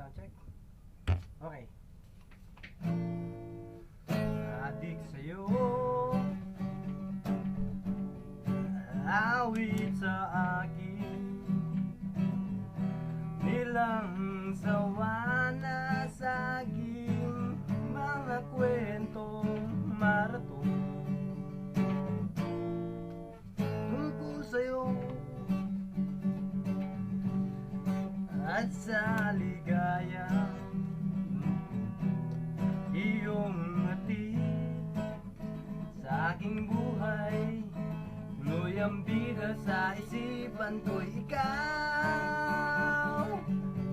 Sound check. Okay. Adik sa'yo. Awit sa akin. Nilang sawa na saging Mga kwentong maraton Tungkol sa'yo. At sa ligaya Iyong hatid Sa aking buhay Tuloy ang bida sa isipan ko'y ikaw.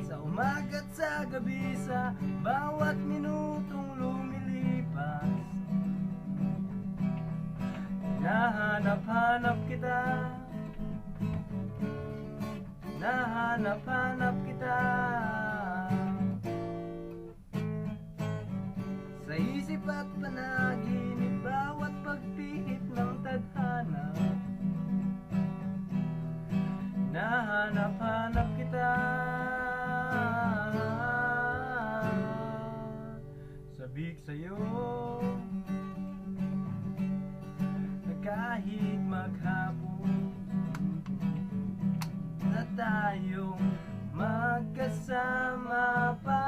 Sa umaga't sa gabi sa bawat minutong lumilipas Nahanap-hanap kita. Nahanap-hanap isip at panaginip Bawat pagpihit ng tadhana? Nahanap-hanap kita. Sabik sa'yo. Na kahit maghapon Na tayong magkasama Parang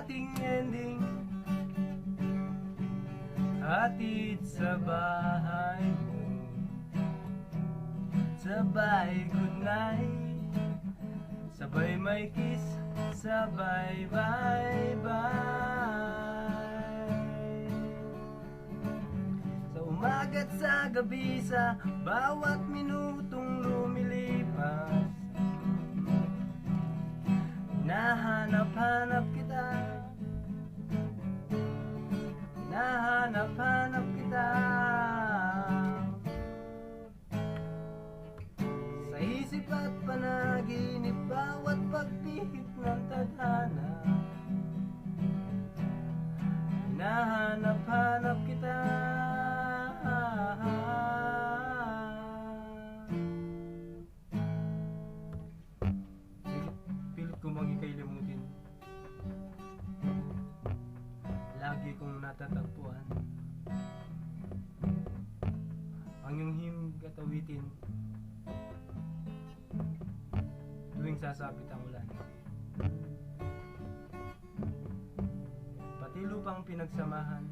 ating ending. Hatid sa bahay mo. Sabay good night Sabay may kiss. Sabay bye bye Sa umaga't sa gabi Sa bawat minutong lumilipas Nahanap-hanap natatagpuan Ang iyong himig at awitin Tuwing sasabit ang ulan Pati lupang pinagsamahan.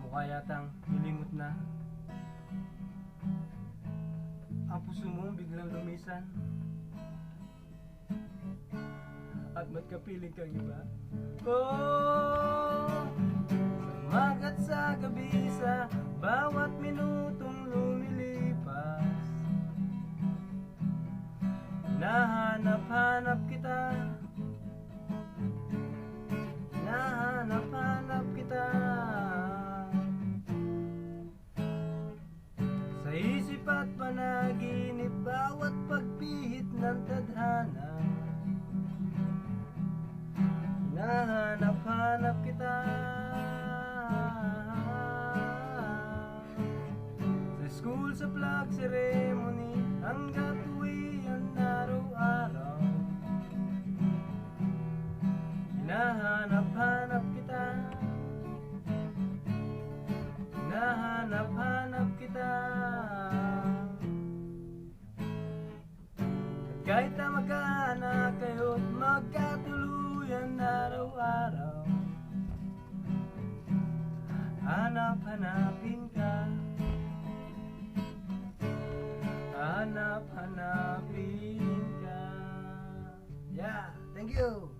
Mukha yatang nilimot na. Ang puso mo biglang lumisan At ba't kapiling kang iba? Oh! Sa umagat sa gabi sa bawat minutong lumilipas Nahanap-hanap kita Nahanap-hanap kita Sa isip at panaginip Bawat pagpihit ng tadhana School, sa flag ceremony Hanggat uwi ang araw-araw. Hinahanap-hanap kita. Hinahanap-hanap kita. At kahit na magkaanak kayo't magkatuluyan araw-araw. Hanap-hanapin Hanap-hanapin ka Yeah, thank you!